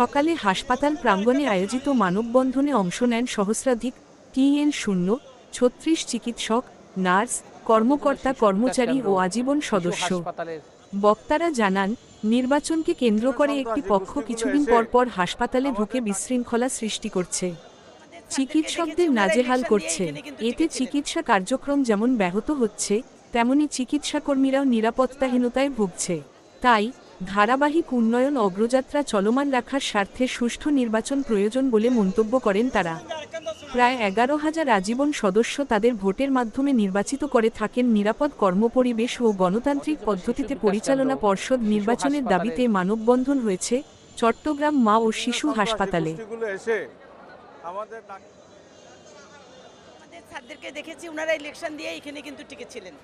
সকালে হাসপাতাল প্রাঙ্গণে আয়োজিত মানববন্ধনে অংশ নেন সহস্রাধিক টিএন শূন্য, ছত্রিশ চিকিৎসক, নার্স, কর্মকর্তা, কর্মচারী ও আজীবন সদস্য। বক্তারা জানান, নির্বাচনকে কেন্দ্র করে একটি পক্ষ কিছুদিন পর পর হাসপাতালে ঢুকে বিশৃঙ্খলা সৃষ্টি করছে। চিকিৎসকদের নাজেহাল করছে। এতে চিকিৎসা কার্যক্রম যেমন ব্যাহত হচ্ছে, তেমনি চিকিৎসাকর্মীরাও নিরাপত্তাহীনতায় ভুগছে। তাই ধারাবাহিক উন্নয়ন অগ্রযাত্রা চলমান রাখার স্বার্থে সুষ্ঠু নির্বাচন প্রয়োজন বলে মন্তব্য করেন তারা। প্রায় এগারো হাজার আজীবন সদস্য তাদের ভোটের মাধ্যমে নির্বাচিত করে থাকেন নিরাপদ কর্মপরিবেশ ও গণতান্ত্রিক পদ্ধতিতে পরিচালনা পর্ষদ নির্বাচনের দাবিতে মানববন্ধন হয়েছে চট্টগ্রাম মা ও শিশু হাসপাতালে। দেখেছি, ওনারা ইলেকশন দিয়ে এখানে কিন্তু টিকে ছিলেন।